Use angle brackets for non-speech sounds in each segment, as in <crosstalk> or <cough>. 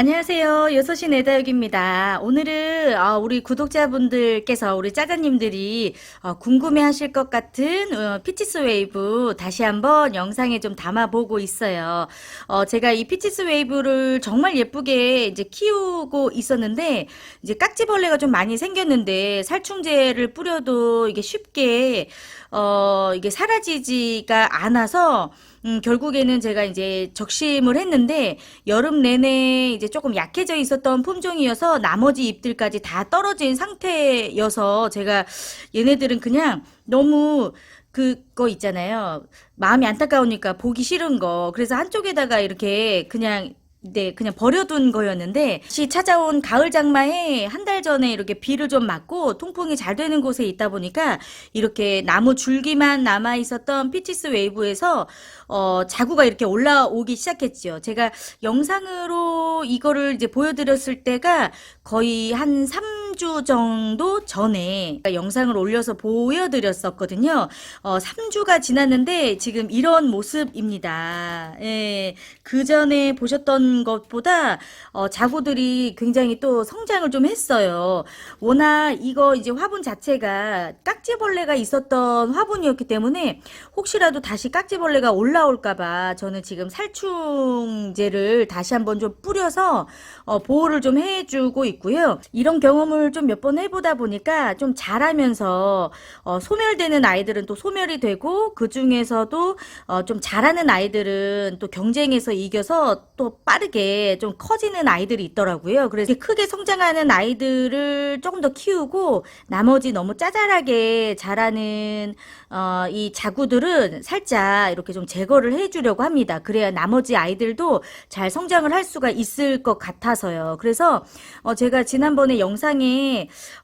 안녕하세요. 여섯시 내다육입니다. 오늘은 어, 우리 구독자분들께서 우리 짜자님들이 어, 궁금해하실 것 같은 어, 피치스 웨이브 다시 한번 영상에 좀 담아보고 있어요. 어, 제가 이 피치스 웨이브를 정말 예쁘게 이제 키우고 있었는데 이제 깍지벌레가 좀 많이 생겼는데 살충제를 뿌려도 이게 쉽게 어, 이게 사라지지가 않아서 음, 결국에는 제가 이제 적심을 했는데 여름 내내 이제 조금 약해져 있었던 품종이어서 나머지 잎들까지 다 떨어진 상태여서 제가 얘네들은 그냥 너무 그거 있잖아요. 마음이 안타까우니까 보기 싫은 거. 그래서 한쪽에다가 이렇게 그냥 네, 그냥 버려둔 거였는데, 다시 찾아온 가을 장마에 한 달 전에 이렇게 비를 좀 맞고 통풍이 잘 되는 곳에 있다 보니까 이렇게 나무 줄기만 남아 있었던 피치스 웨이브에서 어, 자구가 이렇게 올라오기 시작했죠. 제가 영상으로 이거를 이제 보여드렸을 때가 거의 한 3 주 정도 전에 영상을 올려서 보여드렸었거든요. 어, 3주가 지났는데 지금 이런 모습입니다. 예, 그 전에 보셨던 것보다 어, 자구들이 굉장히 또 성장을 좀 했어요. 워낙 이거 이제 화분 자체가 깍지벌레가 있었던 화분이었기 때문에 혹시라도 다시 깍지벌레가 올라올까봐 저는 지금 살충제를 다시 한번 좀 뿌려서 어, 보호를 좀 해주고 있고요. 이런 경험을 좀 몇 번 해보다 보니까 좀 잘하면서 어, 소멸되는 아이들은 또 소멸이 되고 그 중에서도 어, 좀 잘하는 아이들은 또 경쟁에서 이겨서 또 빠르게 좀 커지는 아이들이 있더라고요. 그래서 크게 성장하는 아이들을 조금 더 키우고 나머지 너무 짜잘하게 자라는 어, 이 자구들은 살짝 이렇게 좀 제거를 해주려고 합니다. 그래야 나머지 아이들도 잘 성장을 할 수가 있을 것 같아서요. 그래서 어, 제가 지난번에 영상에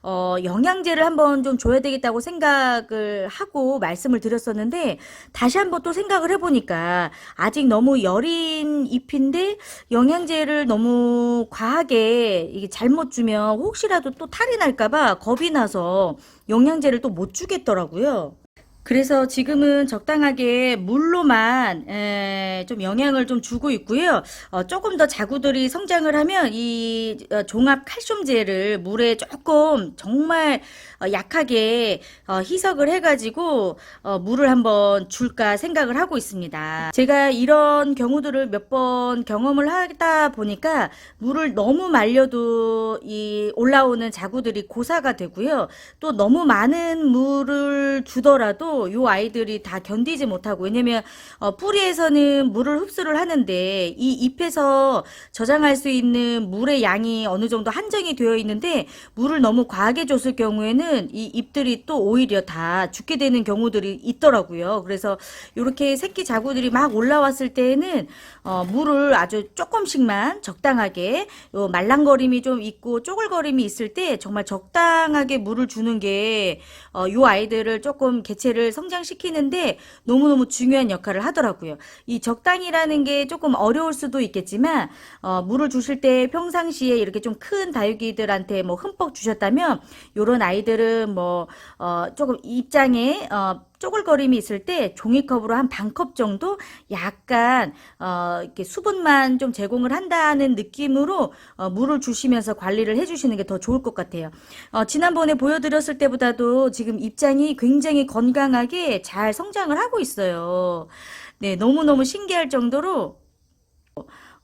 어, 영양제를 한번 좀 줘야 되겠다고 생각을 하고 말씀을 드렸었는데 다시 한번 또 생각을 해보니까 아직 너무 여린 잎인데 영양제를 너무 과하게 이게 잘못 주면 혹시라도 또 탈이 날까봐 겁이 나서 영양제를 또 못 주겠더라고요. 그래서 지금은 적당하게 물로만 에, 좀 영향을 좀 주고 있고요. 어, 조금 더 자구들이 성장을 하면 이 어, 종합 칼슘제를 물에 조금 정말 어, 약하게 어, 희석을 해가지고 어, 물을 한번 줄까 생각을 하고 있습니다. 제가 이런 경우들을 몇 번 경험을 하다 보니까 물을 너무 말려도 이 올라오는 자구들이 고사가 되고요. 또 너무 많은 물을 주더라도 요 아이들이 다 견디지 못하고 왜냐면 어, 뿌리에서는 물을 흡수를 하는데 이 잎에서 저장할 수 있는 물의 양이 어느 정도 한정이 되어 있는데 물을 너무 과하게 줬을 경우에는 이 잎들이 또 오히려 다 죽게 되는 경우들이 있더라고요. 그래서 이렇게 새끼 자구들이 막 올라왔을 때에는 어, 물을 아주 조금씩만 적당하게 요 말랑거림이 좀 있고 쪼글거림이 있을 때 정말 적당하게 물을 주는 게 어, 요 아이들을 조금 개체를 성장시키는데 너무너무 중요한 역할을 하더라고요. 이 적당이라는 게 조금 어려울 수도 있겠지만 어, 물을 주실 때 평상시에 이렇게 좀 큰 다육이들한테 뭐 흠뻑 주셨다면 요런 아이들은 뭐 어, 조금 입장에 어, 쪼글거림이 있을 때 종이컵으로 한 반 컵 정도 약간 어, 이렇게 수분만 좀 제공을 한다는 느낌으로 어, 물을 주시면서 관리를 해주시는 게 더 좋을 것 같아요. 어, 지난번에 보여드렸을 때보다도 지금 입장이 굉장히 건강하게 잘 성장을 하고 있어요. 네, 너무너무 신기할 정도로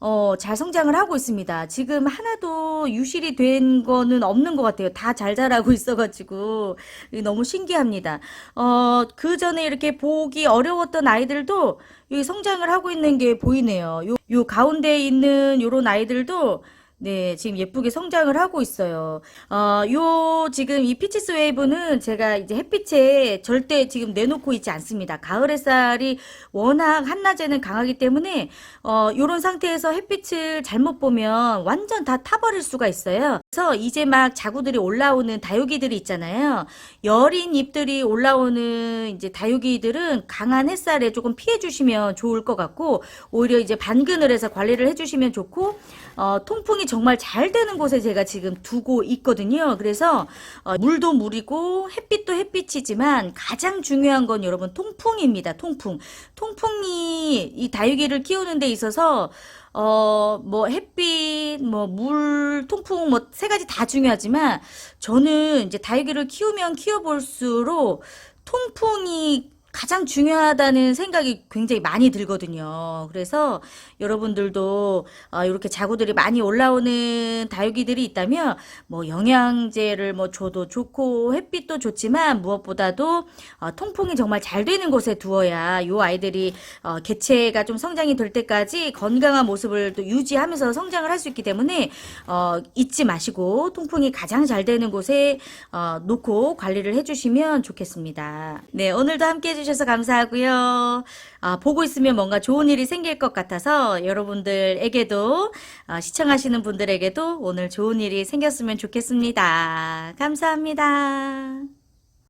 어, 잘 성장을 하고 있습니다. 지금 하나도 유실이 된 거는 없는 것 같아요. 다 잘 자라고 <laughs> 있어가지고 너무 신기합니다. 어, 그 전에 이렇게 보기 어려웠던 아이들도 성장을 하고 있는 게 보이네요. 요, 요 가운데 있는 요런 아이들도 네, 지금 예쁘게 성장을 하고 있어요. 어, 요, 지금 이 피치스 웨이브는 제가 이제 햇빛에 절대 지금 내놓고 있지 않습니다. 가을 햇살이 워낙 한낮에는 강하기 때문에, 어, 요런 상태에서 햇빛을 잘못 보면 완전 다 타버릴 수가 있어요. 그래서 이제 막 자구들이 올라오는 다육이들이 있잖아요. 여린 잎들이 올라오는 이제 다육이들은 강한 햇살에 조금 피해 주시면 좋을 것 같고, 오히려 이제 반그늘에서 관리를 해 주시면 좋고, 어, 통풍이 정말 잘 되는 곳에 제가 지금 두고 있거든요. 그래서 어, 물도 물이고 햇빛도 햇빛이지만 가장 중요한 건 여러분 통풍입니다. 통풍. 통풍이 이 다육이를 키우는 데 있어서 어, 뭐, 햇빛, 뭐, 물, 통풍, 뭐, 세 가지 다 중요하지만, 저는 이제 다육이를 키우면 키워볼수록 통풍이 가장 중요하다는 생각이 굉장히 많이 들거든요. 그래서 여러분들도 어, 이렇게 자구들이 많이 올라오는 다육이들이 있다면 뭐 영양제를 뭐 줘도 좋고 햇빛도 좋지만 무엇보다도 어, 통풍이 정말 잘 되는 곳에 두어야 요 아이들이 어, 개체가 좀 성장이 될 때까지 건강한 모습을 또 유지하면서 성장을 할 수 있기 때문에 어, 잊지 마시고 통풍이 가장 잘 되는 곳에 어, 놓고 관리를 해주시면 좋겠습니다. 네, 오늘도 함께 해주셔서 감사하고요. 아, 보고 있으면 뭔가 좋은 일이 생길 것 같아서 여러분들에게도 아, 시청하시는 분들에게도 오늘 좋은 일이 생겼으면 좋겠습니다. 감사합니다.